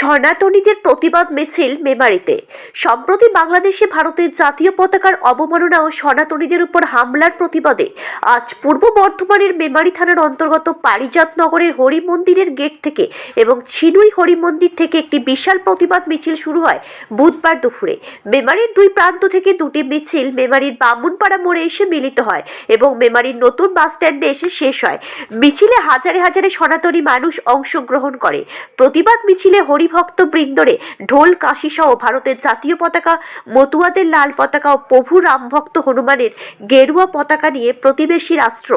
সনাতনীদের প্রতিবাদ মিছিল মেমারিতে। সম্প্রতি বাংলাদেশে ভারতের জাতীয় পতাকার অবমাননা ও সনাতনীদের উপর হামলার প্রতিবাদে আজ পূর্ব বর্ধমানের মেমারি থানার অন্তর্গত পারিজাত নগরের হরি মন্দিরের গেট থেকে এবং ছিনুই হরি মন্দির থেকে একটি বিশাল প্রতিবাদ মিছিল শুরু হয় বুধবার দুপুরে। মেমারির দুই প্রান্ত থেকে দুটি মিছিল মেমারির বামুনপাড়া মোড়ে এসে মিলিত হয় এবং মেমারির নতুন বাস স্ট্যান্ডে এসে শেষ হয়। মিছিলে হাজারে হাজারে সনাতনী মানুষ অংশগ্রহণ করে। প্রতিবাদ মিছিলে হরিভক্ত বৃন্দরে ঢোল, কাশি সহ ভারতের জাতীয় পতাকা, মতুয়াদের লাল পতাকা ও প্রভু রামভক্ত হনুমানের গেরুয়া পতাকা নিয়ে প্রতিবেশী রাষ্ট্র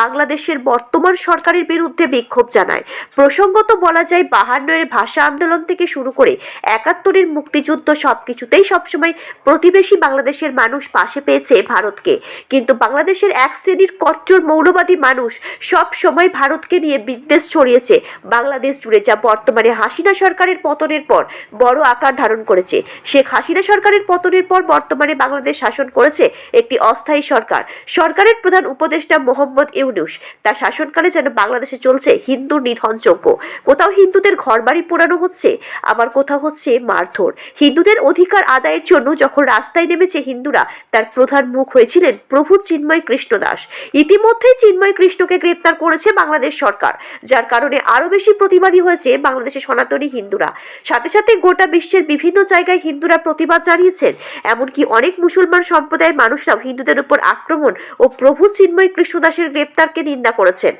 বাংলাদেশের বর্তমান সরকারের বিরুদ্ধে বিক্ষোভ জানায়। প্রসঙ্গত বলা যায় বাহান্নের ভাষা আন্দোলন থেকে শুরু করে একাত্তরের মুক্তিযুদ্ধ সবকিছুতেই সবসময় প্রতিবেশী বাংলাদেশের মানুষ পাশে পেয়েছে ভারতকে। কিন্তু বাংলাদেশের এক শ্রেণির কট্টর মৌলবাদী মানুষ সব সময় ভারতকে নিয়ে বিদ্বেষ ছড়িয়েছে। বাংলাদেশ জুড়ে যা বর্তমানে হাসিনা সরকারের পতনের পর বড় আকার ধারণ করেছে। শেখ হাসিনা সরকারের পতনের পর বর্তমানে বাংলাদেশ শাসন করেছে একটি অস্থায়ী সরকার। সরকারের প্রধান উপদেষ্টা মোহাম্মদ ইউনুস, তার শাসনকালে যেন বাংলাদেশে চলছে হিন্দু নিধনযোগ্য কোথাও হিন্দুদের ঘরবাড়ি পোড়ানো হচ্ছে, আবার কোথাও হচ্ছে মারধর। হিন্দুদের অধিকার আদায়ের জন্য যখন রাস্তায় নেমেছে হিন্দুরা, তার প্রধান মুখ হয়েছিলেন প্রভু চিন্ময় কৃষ্ণ দাস। ইতিমধ্যেই চিন্ময় কৃষ্ণকে গ্রেপ্তার করেছে বাংলাদেশ সরকার, যার কারণে আরও বেশি প্রতিবাদী হয়েছে বাংলাদেশের সনাতনী হিন্দুরা। সাথে সাথে গোটা বিশ্বের বিভিন্ন জায়গায় হিন্দুরা প্রতিবাদ জানিয়েছেন। এমনকি অনেক মুসলমান সম্প্রদায়ের মানুষরাও হিন্দুদের উপর আক্রমণ ও প্রভু চিন্ময় কৃষ্ণদাসের গ্রেপ্তারকে নিন্দা করেছেন।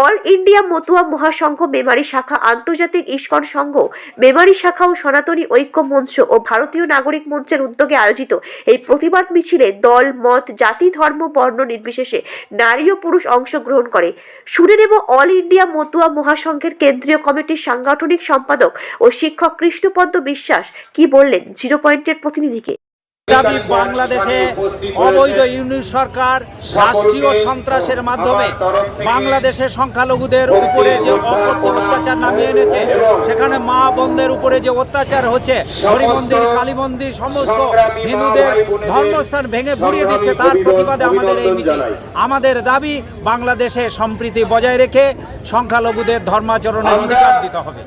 অল ইন্ডিয়া মতুয়া মহাসংঘ মেমারি শাখা আন্তর্জাতিক ইস্কন সংঘ, মেমারি শাখা ও সনাতনী ঐক্য মঞ্চ ও ভারতীয় নাগরিক মঞ্চের উদ্যোগে আয়োজিত এই প্রতিবাদ মিছিলে দল, মত, জাতি, ধর্ম, বর্ণ নির্বিশেষে নারী ও পুরুষ অংশগ্রহণ করে। শুনে নেব অল ইন্ডিয়া মতুয়া মহাসংঘের কেন্দ্রীয় কমিটির সাংগঠনিক সম্পাদক ও শিক্ষক কৃষ্ণপদ্ম বিশ্বাস কি বললেন জিরো পয়েন্টের প্রতিনিধিকে। দাবি বাংলাদেশে অবৈধ ইউনিট সরকার রাষ্ট্রীয় সন্ত্রাসের মাধ্যমে বাংলাদেশের সংখ্যালঘুদের উপরে যে অকথ্য অত্যাচার নামিয়ে এনেছে সেখানে মা বোনদের উপরে যে অত্যাচার হচ্ছে হরি মন্দির কালী মন্দির সমস্ত হিন্দুদের ধর্মস্থান ভেঙে গুড়িয়ে দিচ্ছে তার প্রতিবাদে আমাদের এই মিছিল। আমাদের দাবি বাংলাদেশে সম্প্রীতি বজায় রেখে সংখ্যালঘুদের ধর্মাচরণের অধিকার দিতে হবে।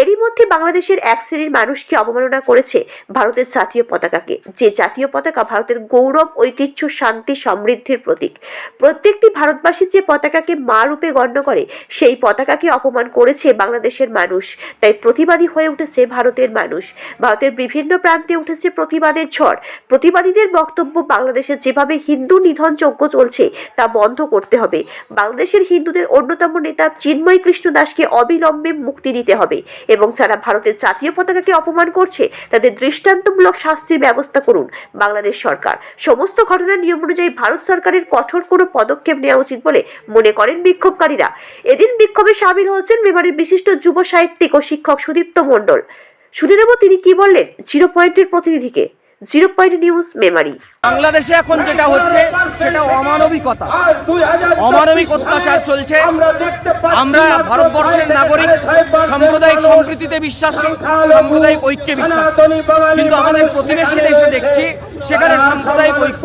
এরই মধ্যে বাংলাদেশের এক শ্রেণির মানুষকে অবমাননা করেছে ভারতের জাতীয় পতাকাকে। যে জাতীয় পতাকা ভারতের গৌরব, ঐতিহ্য, শান্তি, সমৃদ্ধির প্রতীক। প্রত্যেকটি ভারতবাসী যে পতাকাকে মা রূপে গণ্য করে, সেই পতাকাকে অপমান করেছে বাংলাদেশের মানুষ। তাই প্রতিবাদী হয়ে উঠেছে ভারতের মানুষ। ভারতের বিভিন্ন প্রান্তে উঠেছে প্রতিবাদের ঝড়। প্রতিবাদীদের বক্তব্য, বাংলাদেশে যেভাবে হিন্দু নিধন যজ্ঞ চলছে, তা বন্ধ করতে হবে। বাংলাদেশের হিন্দুদের অন্যতম নেতা চিন্ময় কৃষ্ণ দাসকে অবিলম্বে মুক্তি দিতে হবে। এবং যারা ভারতের জাতীয় পতাকাকে অপমান করছে, তাদের দৃষ্টান্তমূলক শাস্তির ব্যবস্থা করুন বাংলাদেশ সরকার। সমস্ত ঘটনার নিয়ম অনুযায়ী ভারত সরকারের কঠোর কোনো পদক্ষেপ নেওয়া উচিত বলে মনে করেন বিক্ষোভকারীরা। এদিন বিক্ষোভে সামিল হয়েছেন মেমারির বিশিষ্ট যুব সাহিত্যিক ও শিক্ষক সুদীপ্ত মণ্ডল। শুনে নেব তিনি কি বললেন জিরো পয়েন্টের প্রতিনিধিকে। Zero point news Memari. বাংলাদেশে এখন যেটা হচ্ছে, সেটা অমানবিকতা। অমানবিক অত্যাচার চলছে। আমরা ভারতবর্ষের নাগরিক, সাম্প্রদায়িক সম্প্রীতিতে বিশ্বাসী, সাম্প্রদায়িক ঐক্যে বিশ্বাসী। কিন্তু আমাদের প্রতিবেশী দেশে দেখছি, সেখানে সাম্প্রদায়িক ঐক্য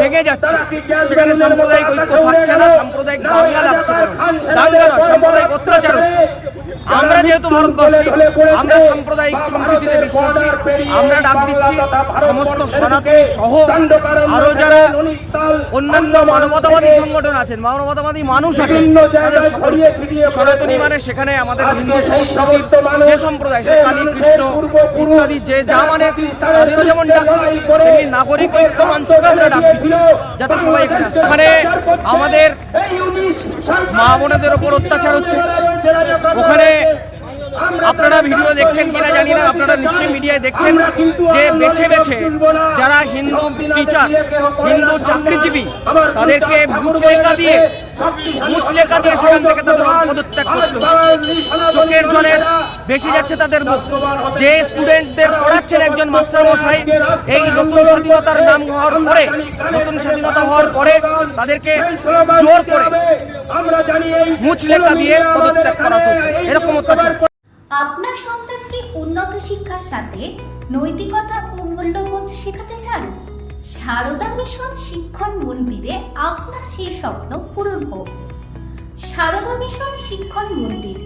ভেঙে যাচ্ছে। সেখানে সাম্প্রদায়িক ঐক্য থাকছে না, সাম্প্রদায়িক দাঙ্গা লাগছে দাঙ্গা সাম্প্রদায়িক অত্যাচার হচ্ছে। আমরা যেহেতু ভারতবর্ষী আমরা সাম্প্রদায়িক সম্প্রীতিতে বিশ্বাসী। আমরা ডাক দিচ্ছি সমস্ত সনাতনী সহ আরও যারা অন্যান্য মানবতাবাদী সংগঠন আছেন মানবতাবাদী মানুষ আছেন তাদের সকলকে সনাতনী মানে সেখানে আমাদের হিন্দু সংস্কৃতি যে সম্প্রদায় সে কালী কৃষ্ণ ইত্যাদি যে যা মানে তাদেরও যেমন ডাকছি তেমনি নাগরিক ঐক্য মঞ্চকে আমরা ডাক দিচ্ছি যাতে সবাই এখানে আসে ওখানে আমাদের মা বোনেদের ওপর অত্যাচার হচ্ছে। ওখানে আপনারা ভিডিও দেখছেন কিনা জানি না, আপনারা নিশ্চয়ই মিডিয়ায় দেখছেন যে বেছে বেছে যারা হিন্দু টিচার হিন্দু চাকরিজীবী, তাদেরকে দিয়ে মুচলেখা দিয়ে সেখান থেকে তাদের পদত্যাগ করতে চোখের জলে বেশি যাচ্ছে তাদের মুখ। যে স্টুডেন্টদের পড়াচ্ছেন একজন মাস্টার মশাই এই নতুন স্বাধীনতার নাম হওয়ার পরে, নতুন স্বাধীনতা হওয়ার পরে তাদেরকে জোর করে মুচলেখা দিয়ে পদত্যাগ করাতে হচ্ছে। এরকম অত্যাচার। আপনার সন্তানকে উন্নত শিক্ষার সাথে নৈতিকতা ও মূল্যবোধ শেখাতে চান? সারদা মিশন শিক্ষণ মন্দিরে আপনার সেই স্বপ্ন পূরণ হোক। সারদা মিশন শিক্ষণ মন্দির,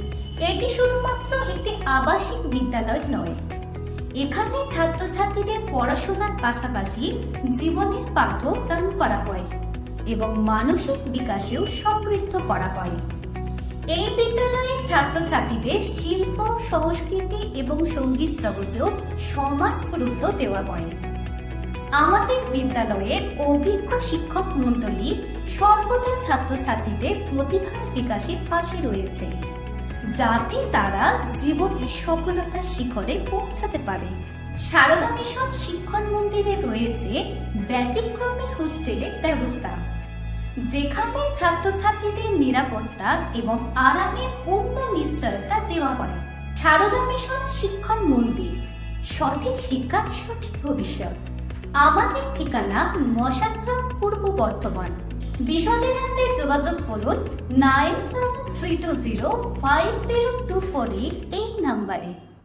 এটি শুধুমাত্র একটি আবাসিক বিদ্যালয় নয়। এখানে ছাত্রছাত্রীদের পড়াশোনার পাশাপাশি জীবনের পাঠও দান করা হয় এবং মানসিক বিকাশেও সমৃদ্ধ করা হয়। এই বিদ্যালয়ে ছাত্রছাত্রীদের শিল্প, সংস্কৃতি এবং সংগীত জগতেও সমান গুরুত্ব দেওয়া হয়। আমাদের বিদ্যালয়ের অভিজ্ঞ শিক্ষক মণ্ডলী সর্বদা ছাত্রছাত্রীদের প্রতিভার বিকাশের পাশে রয়েছে, যাতে তারা জীবনের সফলতার শিখরে পৌঁছাতে পারে। সারদা মিশন শিক্ষণ মন্দিরে রয়েছে ব্যতিক্রমী হোস্টেলের ব্যবস্থা, যেখানে ছাত্রছাত্রীদের নিরাপত্তা এবং আরামে পূর্ণ নিশ্চয়তা দেওয়া হয়। সারদা মিশন শিক্ষণ মন্দির, সঠিক শিক্ষা সঠিক ভবিষ্যৎ। আমাদের ঠিকানা মশাগ্রাম পূর্ব বর্ধমান। বিশদে জানতে যোগাযোগ করুন nine seven three two zero five zero two four eight এই নাম্বারে।